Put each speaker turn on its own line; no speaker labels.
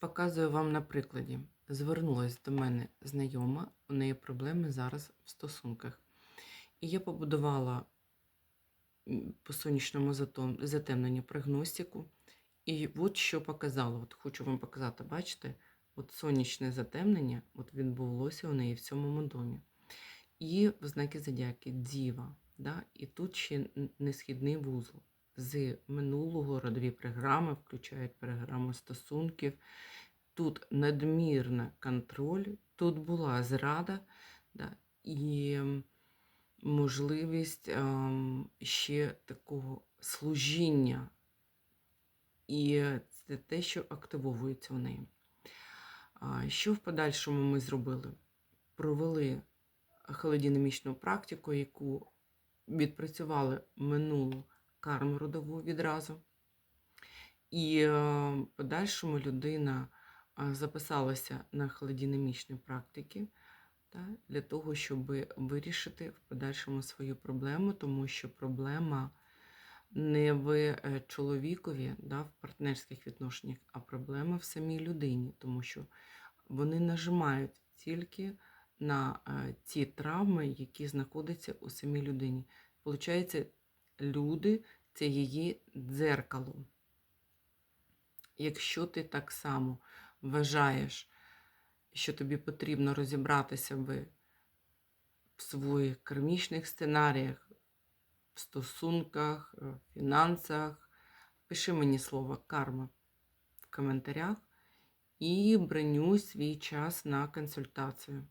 Показую вам на прикладі. Звернулась до мене знайома, у неї проблеми зараз в стосунках. І я побудувала по сонячному затемненню прогностику. І от що показала. От хочу вам показати, бачите, от сонячне затемнення от відбулося у неї в цьому домі. І в знаки зодіаки Діва. Да? І тут ще несхідний вузол. З минулого родові програми включають програму стосунків. Тут надмірна контроль, тут була зрада да? і можливість ем, ще такого служіння. І це те, що активовується у неї. Що в подальшому ми зробили? Провели холодинамічну практику, яку відпрацювали минулу карму родову відразу. І е, в подальшому людина записалася на холодинамічні практики та, для того, щоб вирішити в подальшому свою проблему, тому що проблема не в е, чоловікові да, в партнерських відношеннях, а проблема в самій людині, тому що вони нажимають тільки на е, ті травми, які знаходяться у самій людині. Получається, люди це її дзеркало. Якщо ти так само вважаєш, що тобі потрібно розібратися в, своїх кармічних сценаріях, в стосунках, е, в фінансах, пиши мені слово карма в коментарях і бронюй свій час на консультацію.